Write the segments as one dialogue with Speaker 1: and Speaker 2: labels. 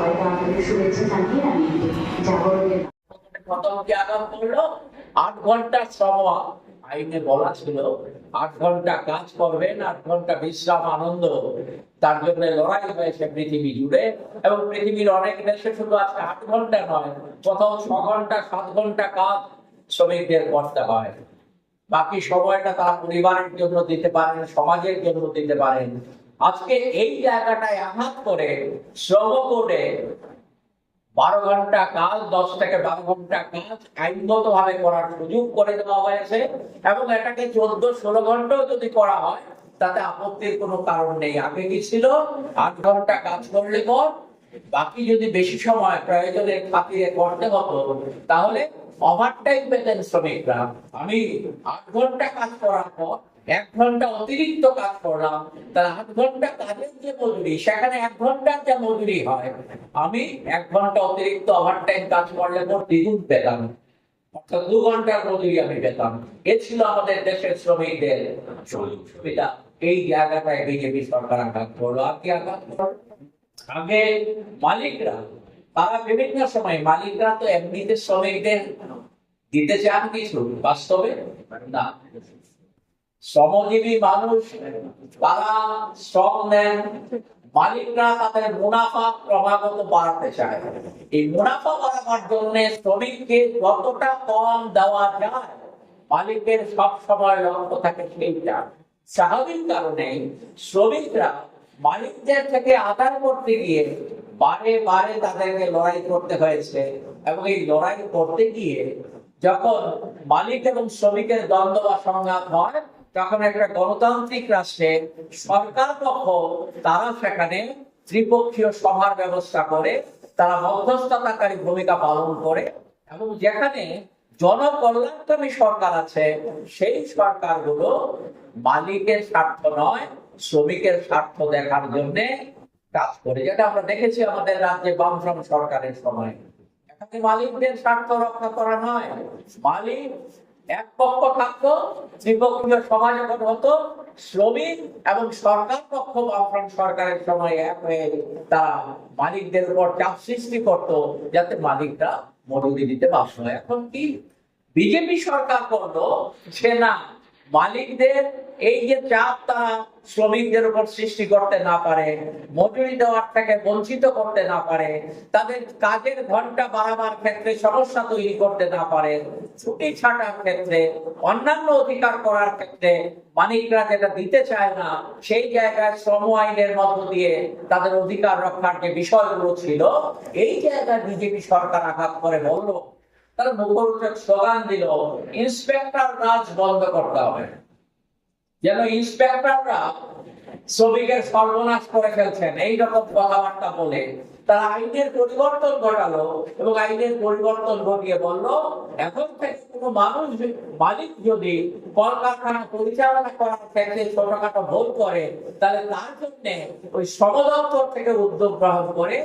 Speaker 1: এবং পৃথিবীর অনেক দেশে শুধু আট ঘণ্টা নয় ছ ঘণ্টা, সাত ঘণ্টা কাজ শ্রমিকদের করতে হয়। বাকি সময়টা তারা পরিবারের জন্য দিতে পারেন, সমাজের জন্য দিতে পারেন। আজকে এই জায়গাটায় আঘাত করে, শ্রম করে, বারো ঘণ্টা কাজ, দশ থেকে বারো ঘণ্টা কাজ আইনগত ভাবে করার সুযোগ করে দেওয়া হয়েছে এবং এটাকে চোদ্দ, ষোলো ঘন্টাও যদি করা হয়, তাতে আপত্তির কোনো কারণ নেই। আগে কি ছিল? আট ঘণ্টা কাজ করলে পর বাকি যদি বেশি সময় প্রয়োজনের খাতিরে করতে হতো, তাহলে ওভারটাইম পেতেন শ্রমিকরা। আমি আট ঘণ্টা কাজ করার পর এক ঘণ্টা অতিরিক্ত কাজ করলাম তাহলে আট ঘণ্টা কাজের যে মজুরি, সেখানে এক ঘণ্টার যে মজুরি হয়, আমি এক ঘণ্টা অতিরিক্ত ওভারটাইম কাজ করলে পর দ্বিগুণ পেতাম। অর্থাৎ দু ঘণ্টার মজুরি আমি পেতাম। এ ছিল আমাদের দেশের শ্রমিকদের সুবিধা। এই জায়গাটায় বিজেপি সরকার আঘাত করল। আর কি আঘাত আগে মালিকরা, তারা বিভিন্ন সময় মালিকরা তো এমনিতে শ্রমিকদের দিতে চান কিছু, বাস্তবে না। শ্রমজীবী মানুষ, তারা শ্রম নেন, মালিকরা তাদের মুনাফা ক্রমাগত বাড়াতে চায়। এই মুনাফা বাড়াবার জন্য শ্রমিককে যতটা কম দেওয়া যায় মালিকের সব সময় লক্ষ্য থাকে সেইটা। স্বাভাবিক কারণে শ্রমিকরা মালিকদের থেকে আদায় করতে গিয়ে বারে বারে তাদেরকে লড়াই করতে হয়েছে এবং এই লড়াই করতে গিয়ে যখন মালিক এবং শ্রমিকের দ্বন্দ্ব বা সংঘাত হয় তখন একটা গণতান্ত্রিক রাষ্ট্রে সরকার পক্ষ তারা সেখানে ত্রিপক্ষীয় সভার ব্যবস্থা করে, তারা মধ্যস্থতাকারী ভূমিকা পালন করে এবং যেখানে জনকল্যাণকামী সরকার আছে, সেই সরকারগুলো মালিকের স্বার্থ নয়, শ্রমিকের স্বার্থ দেখার জন্য কাজ করে। যেটা আমরা দেখেছি আমাদের রাজ্যে বামফ্রম সরকারের সময়। এখানে মালিকদের স্বার্থ রক্ষা করা নয়। মালিক এক পক্ষ থাকতো ত্রিপক্ষীয় সমাজ এখন হতো, শ্রমিক এবং সরকার পক্ষ বামফ্রন্ট সরকারের সময় এক হয়ে তারা মালিকদের উপর চাপ সৃষ্টি করতো, যাতে মালিকরা মজুরি দিতে বাধ্য হয়। এখন কি? বিজেপি সরকার করল সে না, মালিকদের এই যে চাপ তারা শ্রমিকদের উপর সৃষ্টি করতে না পারে, মজুরি দেওয়ার থেকে বঞ্চিত করতে না পারে, তাদের কাজের ঘণ্টা বাড়াবার ক্ষেত্রে সমস্যা তৈরি করতে না পারে, ছুটি ছাটার ক্ষেত্রে, অন্যান্য অধিকার করার ক্ষেত্রে মালিকরা যেটা দিতে চায় না, সেই জায়গায় শ্রম আইনের মধ্য দিয়ে তাদের অধিকার রক্ষার যে বিষয়গুলো ছিল, এই জায়গায় বিজেপি সরকার আঘাত করে বলল, তারা মুখরোচক স্লোগান দিল, ইন্সপেক্টর রাজ বন্ধ করতে হবে। যেন ইন্সপেক্টররা শ্রমিকের সর্বনাশ করে ফেলছেন। এইরকম কথাবার্তা বলে তারা আইনের পরিবর্তন ঘটালো এবং আইনের পরিবর্তন ঘটিয়ে বলল, এখন থেকে কোনো মানুষ মালিক যদি কলকারখানা পরিচালনা করার ক্ষেত্রে ছোটখাটো ভুল করে, তাহলে তার জন্য ওই শ্রম দপ্তর থেকে উদ্যোগ গ্রহণ করে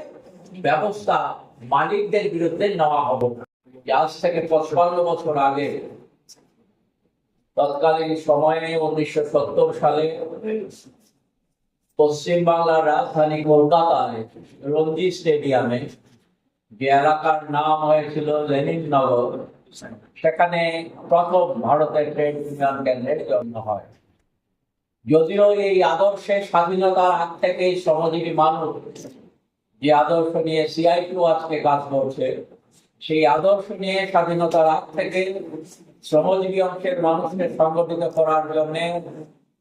Speaker 1: ব্যবস্থা মালিকদের বিরুদ্ধে নেওয়া হবে। আজ থেকে পঁচপান্ন বছর আগে তৎকালীন সময়ে উনিশশো সত্তর সালে পশ্চিম বাংলার রাজধানী কলকাতায় রঞ্জি স্টেডিয়ামে যে এলাকার নাম হয়েছিল লেনিন নগর। সেখানে প্রথম ভারতের ট্রেড ইউনিয়ন কেন্দ্রের জন্ম হয়। যদিও এই আদর্শে স্বাধীনতার হাত থেকেই শ্রমজীবী মানুষ যে আদর্শ নিয়ে সিআইটিও আজকে কাজ করছে, সেই আদর্শ নিয়ে স্বাধীনতার হাত থেকে শ্রমজীবী অংশের মানুষকে সংগঠিত করার জন্য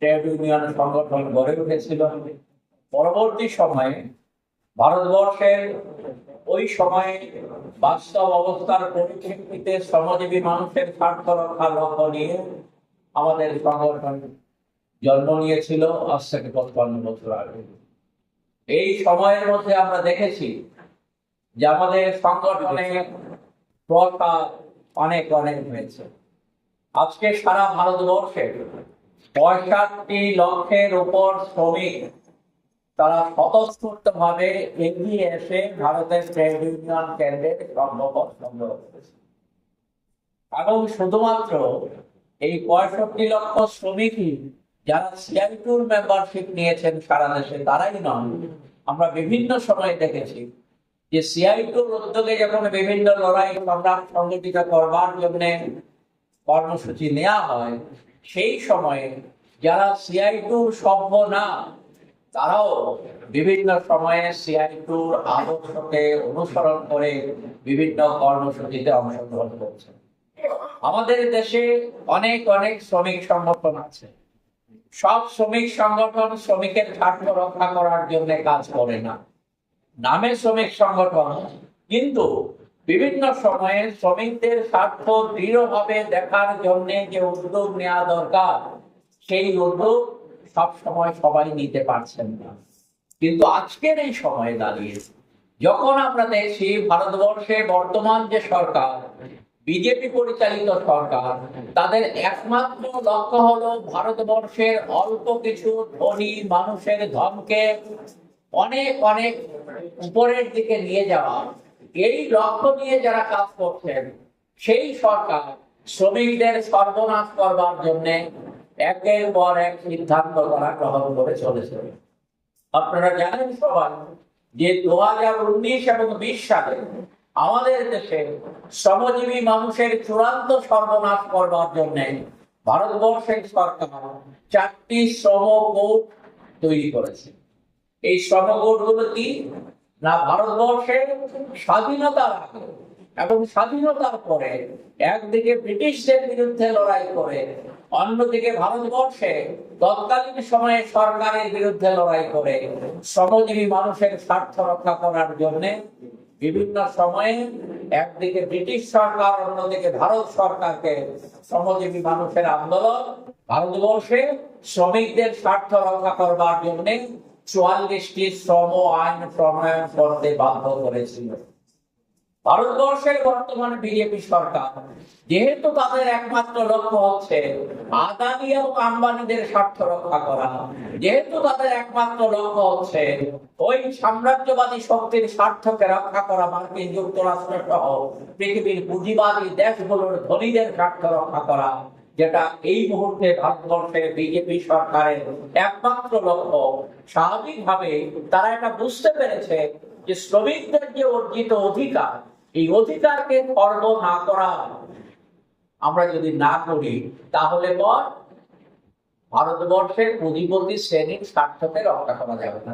Speaker 1: ট্রেড ইউনিয়ন সংগঠন গড়ে উঠেছিল। পরবর্তী সময়ে ভারতবর্ষের ওই সময়ে বাস্তব অবস্থার পরিপ্রেক্ষিতে শ্রমজীবী মানুষের স্বার্থ রক্ষার লক্ষ্য নিয়ে আমাদের সংগঠন জন্ম নিয়েছিল আজ থেকে পঁচপান্ন বছর আগে। এই সময়ের মধ্যে আমরা দেখেছি যে আমাদের সংগঠনে প্রসার অনেক অনেক হয়েছে। আজকে সারা ভারতবর্ষে পঁয়ষট্টি লক্ষের উপর শ্রমিক তারা স্বতঃস্ফূর্ত ভাবে এগিয়ে এসে ভারতের ট্রেড ইউনিয়ন কেন্দ্রের সম্ভব সংগ্রহ করেছে। এবং শুধুমাত্র এই পঁয়ষট্টি লক্ষ শ্রমিকই যারা সিআইটুর মেম্বারশিপ নিয়েছেন সারা দেশে, তারাই নন। আমরা বিভিন্ন সময় দেখেছি যে সিআইটুর উদ্যোগে যখন বিভিন্ন লড়াই সংগ্রাম সংগঠিত করবার জন্য কর্মসূচি নেওয়া হয়, সেই সময়ে যারা সিআইটুর সভ্য না, তারাও বিভিন্ন সময়ে সিআইটুর আদর্শকে অনুসরণ করে বিভিন্ন কর্মসূচিতে অংশগ্রহণ করছে। আমাদের দেশে অনেক অনেক শ্রমিক সংগঠন আছে। সব শ্রমিক সংগঠন শ্রমিকের স্বার্থ রক্ষা করার জন্য কাজ করে না। নামে শ্রমিক সংগঠন, কিন্তু বিভিন্ন সময়ে শ্রমিকদের স্বার্থ দৃঢ়ভাবে দেখার জন্য যে উদ্যোগ নেওয়া দরকার, সেই উদ্যোগ সব সময় সবাই নিতে পারছেন না। কিন্তু আজকের এই সময়ে দাঁড়িয়ে, যখন আমরা দেখছি ভারতবর্ষে বর্তমান যে সরকার, বিজেপি পরিচালিত সরকার, তাদের একমাত্র লক্ষ্য হলো ভারতবর্ষের অল্প কিছু ধনী মানুষের ধনকে অনেক অনেক উপরের দিকে নিয়ে যাওয়া। এই লক্ষ্য নিয়ে যারা কাজ করছেন, সেই সরকার শ্রমিকদের সর্বনাশ করবার জন্য একের পর এক সিদ্ধান্ত তারা গ্রহণ করে চলেছে। আপনারা জানেন সবাই যে দু হাজার উনিশ এবং বিশ সালে আমাদের দেশে শ্রমজীবী মানুষের চূড়ান্ত সর্বনাশ করবার জন্য ভারতবর্ষের সরকার চারটি শ্রম কোড তৈরি করেছে। এই শ্রম কোডগুলো কি? না ভারতবর্ষের স্বাধীনতার আগে এবং স্বাধীনতার পরে একদিকে ব্রিটিশদের বিরুদ্ধে লড়াই করে, অন্যদিকে ভারতবর্ষে তৎকালীন সময়ে সরকারের বিরুদ্ধে লড়াই করে, শ্রমজীবী মানুষের স্বার্থ রক্ষা করার জন্য বিভিন্ন সময়ে একদিকে ব্রিটিশ সরকার, অন্যদিকে ভারত সরকারকে শ্রমজীবী মানুষের আন্দোলন, ভারতবর্ষে শ্রমিকদের স্বার্থ রক্ষা করবার জন্য চুয়াল্লিশটি শ্রম আইন প্রণয়ন করতে বাধ্য করেছিল। ভারতবর্ষের বর্তমানে বিজেপি সরকার, যেহেতু তাদের একমাত্র লক্ষ্য হচ্ছে আদানি এবং আম্বানিদের স্বার্থ রক্ষা করা, যেহেতু তাদের একমাত্র লক্ষ্য হচ্ছে ওই সাম্রাজ্যবাদী শক্তির স্বার্থকে রক্ষা করা, মার্কিন যুক্তরাষ্ট্র সহ পৃথিবীর পুঁজিবাদী দেশগুলোর ধনীদের স্বার্থ রক্ষা করা যেটা এই মুহূর্তে ভারতবর্ষের বিজেপি সরকারের একমাত্র লক্ষ্য। স্বাভাবিকভাবে তারা এটা বুঝতে পেরেছে যে শ্রমিকদের যে অর্জিত অধিকার, এই অধিকারকে খর্ব না করা আমরা যদি না করি, তাহলে পর ভারতবর্ষের পুঁজিপতি শ্রেণির স্বার্থকে রক্ষা করা যাবে না।